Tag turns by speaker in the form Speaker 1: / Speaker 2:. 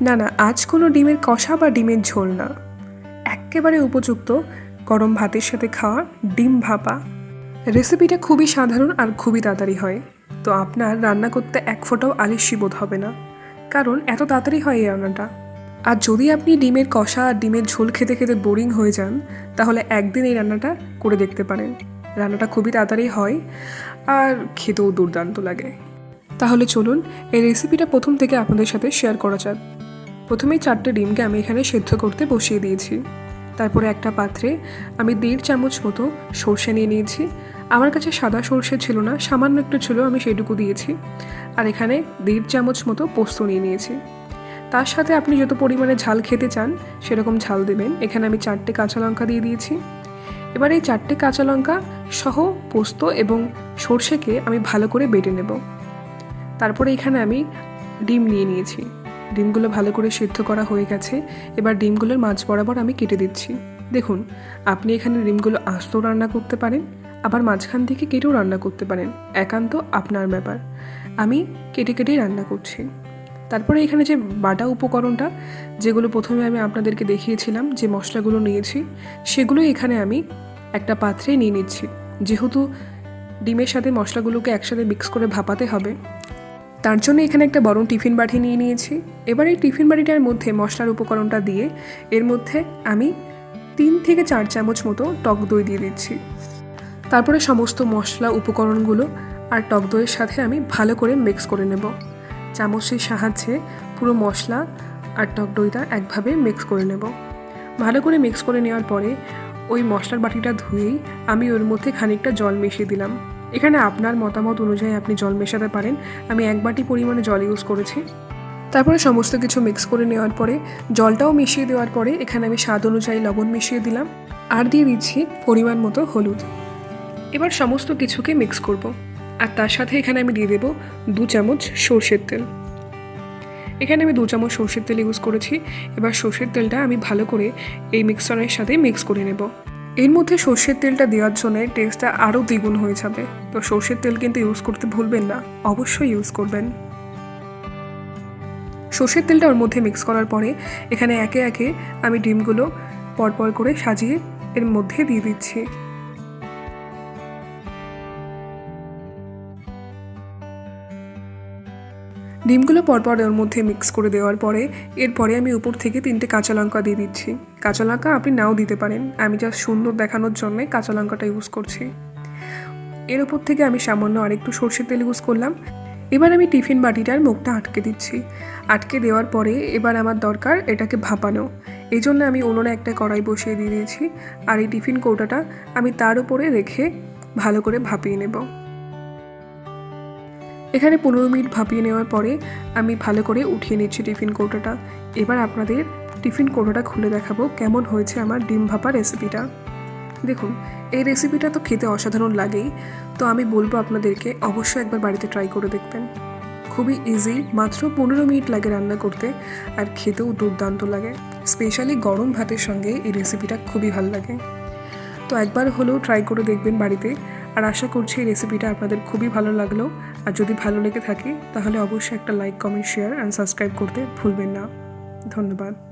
Speaker 1: না না, আজ কোনো ডিমের কষা বা ডিমের ঝোল না। একেবারে উপযুক্ত গরম ভাতের সাথে খাওয়া ডিম ভাপা। রেসিপিটা খুবই সাধারণ আর খুবই তাড়াতাড়ি হয়। তো আপনার রান্না করতে এক ফোঁটাও আলিস্যি বোধ হবে না। কারণ এত তাড়াতাড়ি হয় এই রান্নাটা। আর যদি আপনি ডিমের কষা আর ডিমের ঝোল খেতে খেতে বোরিং হয়ে যান, তাহলে একদিন এই রান্নাটা করে দেখতে পারেন। রান্নাটা খুবই তাড়াতাড়ি হয় আর খেতেও দুর্দান্ত লাগে। তাহলে চলুন এই রেসিপিটা প্রথম থেকে আপনাদের সাথে শেয়ার করা যাক। প্রথমেই চারটে ডিমকে আমি এখানে সেদ্ধ করতে বসিয়ে দিয়েছি। তারপরে একটা পাত্রে আমি দেড় চামচ মতো সর্ষে নিয়ে নিয়েছি। আমার কাছে সাদা সর্ষে ছিল না, সামান্য একটু ছিল, আমি সেটুকু দিয়েছি। আর এখানে দেড় চামচ মতো পোস্ত নিয়ে নিয়েছি। তার সাথে আপনি যত পরিমাণে ঝাল খেতে চান, সেরকম ঝাল দেবেন। এখানে আমি চারটে কাঁচা লঙ্কা দিয়ে দিয়েছি। এবার এই চারটে কাঁচা লঙ্কা সহ পোস্ত এবং সর্ষেকে আমি ভালো করে বেটে নেব। তারপরে এখানে আমি ডিম নিয়ে নিয়েছি। ডিমগুলো ভালো করে সিদ্ধ করা হয়ে গেছে। এবার ডিমগুলোর মাছ বরাবর আমি কেটে দিচ্ছি। দেখুন, আপনি এখানে ডিমগুলো আস্ত রান্না করতে পারেন, আবার মাঝখান থেকে কেটেও রান্না করতে পারেন। একান্ত আপনার ব্যাপার। আমি কেটে কেটেই রান্না করছি। তারপরে এখানে যে বাটা উপকরণটা, যেগুলো প্রথমে আমি আপনাদেরকে দেখিয়েছিলাম, যে মশলাগুলো নিয়েছি সেগুলো এখানে আমি একটা পাত্রে নিয়ে নিচ্ছি। যেহেতু ডিমের সাথে মশলাগুলোকে একসাথে মিক্স করে ভাপাতে হবে তার জন্য এখানে একটা বড় টিফিন বাটি নিয়ে নিয়েছি। এবার এই টিফিন বাটিটার মধ্যে মশলার উপকরণটা দিয়ে এর মধ্যে আমি তিন থেকে চার চামচ মতো টক দই দিয়ে দিচ্ছি। তারপরে সমস্ত মশলা, উপকরণগুলো আর টক দইয়ের সাথে আমি ভালো করে মিক্স করে নেব। চামচের সাহায্যে পুরো মশলা আর টক দইটা একভাবে মিক্স করে নেব। ভালো করে মিক্স করে নেওয়ার পরে ওই মশলার বাটিটা ধুয়েই আমি ওর মধ্যে খানিকটা জল মিশিয়ে দিলাম। এখানে আপনার মতামত অনুযায়ী আপনি জল মেশাতে পারেন। আমি এক বাটি পরিমাণে জল ইউজ করেছি। তারপরে সমস্ত কিছু মিক্স করে নেওয়ার পরে, জলটাও মিশিয়ে দেওয়ার পরে, এখানে আমি স্বাদ অনুযায়ী লবণ মিশিয়ে দিলাম। আর দিয়ে দিচ্ছি পরিমাণ মতো হলুদ। এবার সমস্ত কিছুকে মিক্স করব। আর তার সাথে এখানে আমি দিয়ে দেবো দু চামচ সর্ষের তেল। এখানে আমি দু চামচ সর্ষের তেল ইউজ করেছি। এবার সর্ষের তেলটা আমি ভালো করে এই মিক্সচারের সাথে মিক্স করে নেব। এর মধ্যে সর্ষের তেলটা দেওয়ার জন্য টেস্টটা আরও দ্বিগুণ হয়ে যাবে। তো সর্ষের তেল কিন্তু ইউজ করতে ভুলবেন না, অবশ্যই ইউজ করবেন। সর্ষের তেলটা ওর মধ্যে মিক্স করার পরে এখানে একে একে আমি ডিমগুলো পরপর করে সাজিয়ে এর মধ্যে দিয়ে দিচ্ছি। ডিমগুলো পরপর ওর মধ্যে মিক্স করে দেওয়ার পরে, এরপরে আমি উপর থেকে তিনটে কাঁচা লঙ্কা দিয়ে দিচ্ছি। কাঁচা লঙ্কা আপনি নাও দিতে পারেন। আমি জাস্ট সুন্দর দেখানোর জন্যে কাঁচা লঙ্কাটা ইউজ করছি। এর উপর থেকে আমি সামান্য আরেকটু সর্ষের তেল ইউজ করলাম। এবার আমি টিফিন বাটিটার মুখটা আটকে দিচ্ছি। আটকে দেওয়ার পরে এবার আমার দরকার এটাকে ভাপানো। এই জন্য আমি উনুনে একটা কড়াই বসিয়ে দিয়ে দিয়েছি। আর এই টিফিন কৌটাটা আমি তার উপরে রেখে ভালো করে ভাপিয়ে নেব। এখানে পনেরো মিনিট ভাপিয়ে নেওয়ার পরে আমি ভালো করে উঠিয়ে নিচ্ছি টিফিন কৌটোটা। এবার আপনাদের টিফিন কৌটোটা খুলে দেখাবো কেমন হয়েছে আমার ডিম ভাপা রেসিপিটা। দেখুন, এই রেসিপিটা তো খেতে অসাধারণ লাগেই, তো আমি বলব আপনাদেরকে অবশ্যই একবার বাড়িতে ট্রাই করে দেখবেন। খুবই ইজি মাত্র পনেরো মিনিট লাগে রান্না করতে, আর খেতেও দুর্দান্ত লাগে। স্পেশালি গরম ভাতের সঙ্গে এই রেসিপিটা খুবই ভালো লাগে। তো একবার হলেও ট্রাই করে দেখবেন বাড়িতে। আর আশা করছি এই রেসিপিটা আপনাদের খুবই ভালো লাগল। আর যদি ভালো লেগে থাকে, তাহলে অবশ্যই একটা like comment share and subscribe করতে ভুলবেন না। ধন্যবাদ।